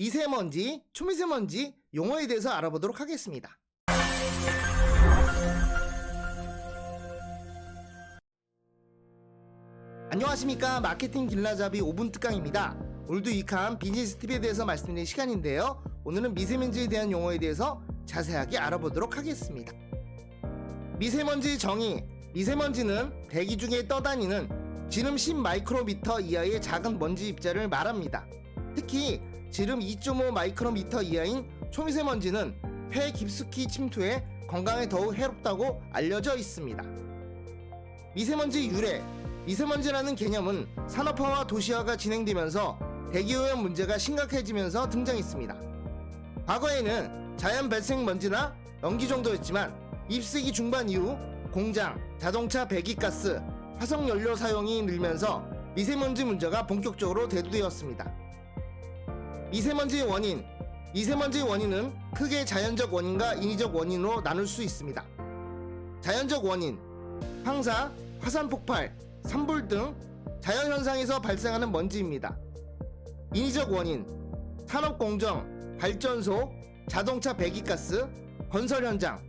미세먼지, 초미세먼지 용어에 대해서 알아보도록 하겠습니다. 안녕하십니까 마케팅 길라잡이 5분 특강입니다. 오늘도 유익한 비즈니스 팁에 대해서 말씀드릴 시간인데요. 오늘은 미세먼지에 대한 용어에 대해서 자세하게 알아보도록 하겠습니다. 미세먼지 정의 미세먼지는 대기 중에 떠다니는 지름 10 마이크로미터 이하의 작은 먼지 입자를 말합니다. 특히 지름 2.5 마이크로미터 이하인 초미세먼지는 폐 깊숙이 침투해 건강에 더욱 해롭다고 알려져 있습니다. 미세먼지 유래 미세먼지라는 개념은 산업화와 도시화가 진행되면서 대기오염 문제가 심각해지면서 등장했습니다. 과거에는 자연 발생 먼지나 연기 정도였지만 20세기 중반 이후 공장, 자동차 배기가스, 화석연료 사용이 늘면서 미세먼지 문제가 본격적으로 대두되었습니다. 미세먼지의 원인 미세먼지의 원인은 크게 자연적 원인과 인위적 원인으로 나눌 수 있습니다. 자연적 원인 황사, 화산 폭발, 산불 등 자연 현상에서 발생하는 먼지입니다. 인위적 원인 산업 공정, 발전소, 자동차 배기가스, 건설 현장,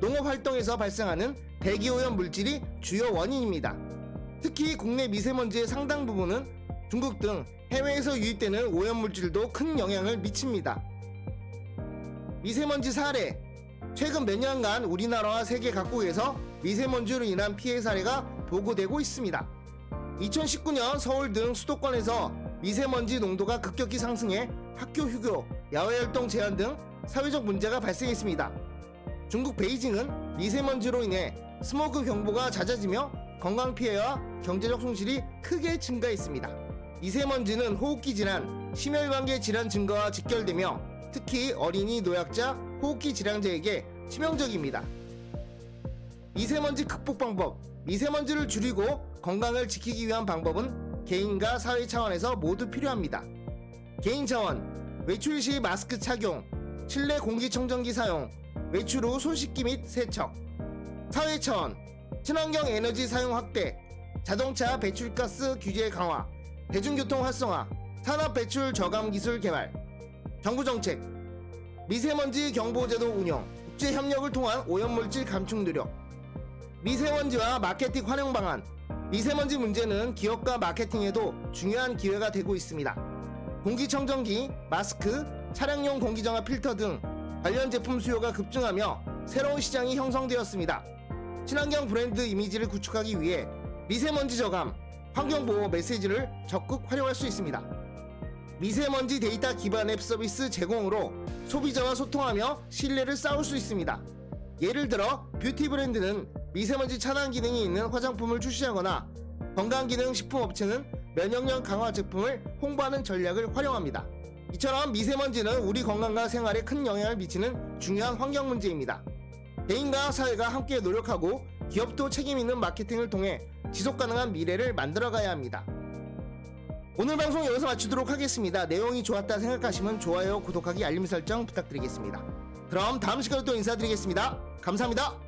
농업 활동에서 발생하는 대기오염 물질이 주요 원인입니다. 특히 국내 미세먼지의 상당 부분은 중국 등 해외에서 유입되는 오염 물질도 큰 영향을 미칩니다. 미세먼지 사례 최근 몇 년간 우리나라와 세계 각국에서 미세먼지로 인한 피해 사례가 보고되고 있습니다. 2019년 서울 등 수도권에서 미세먼지 농도가 급격히 상승해 학교 휴교, 야외 활동 제한 등 사회적 문제가 발생했습니다. 중국 베이징은 미세먼지로 인해 스모그 경보가 잦아지며 건강 피해와 경제적 손실이 크게 증가했습니다. 미세먼지는 호흡기 질환, 심혈관계 질환 증가와 직결되며 특히 어린이, 노약자, 호흡기 질환자에게 치명적입니다. 미세먼지 극복 방법 미세먼지를 줄이고 건강을 지키기 위한 방법은 개인과 사회 차원에서 모두 필요합니다. 개인 차원 외출 시 마스크 착용, 실내 공기청정기 사용, 외출 후 손 씻기 및 세척. 사회 차원 친환경 에너지 사용 확대, 자동차 배출가스 규제 강화, 대중교통 활성화, 산업 배출 저감 기술 개발. 정부 정책 미세먼지 경보제도 운영, 국제 협력을 통한 오염물질 감축 노력. 미세먼지와 마케팅 활용 방안. 미세먼지 문제는 기업과 마케팅에도 중요한 기회가 되고 있습니다. 공기청정기, 마스크, 차량용 공기정화 필터 등 관련 제품 수요가 급증하며 새로운 시장이 형성되었습니다. 친환경 브랜드 이미지를 구축하기 위해 미세먼지 저감, 환경보호 메시지를 적극 활용할 수 있습니다. 미세먼지 데이터 기반 앱 서비스 제공으로 소비자와 소통하며 신뢰를 쌓을 수 있습니다. 예를 들어 뷰티 브랜드는 미세먼지 차단 기능이 있는 화장품을 출시하거나 건강기능 식품 업체는 면역력 강화 제품을 홍보하는 전략을 활용합니다. 이처럼 미세먼지는 우리 건강과 생활에 큰 영향을 미치는 중요한 환경 문제입니다. 개인과 사회가 함께 노력하고 기업도 책임 있는 마케팅을 통해 지속 가능한 미래를 만들어 가야 합니다. 오늘 방송 여기서 마치도록 하겠습니다. 내용이 좋았다 생각하시면 좋아요, 구독하기, 알림 설정 부탁드리겠습니다. 그럼 다음 시간에 또 인사드리겠습니다. 감사합니다.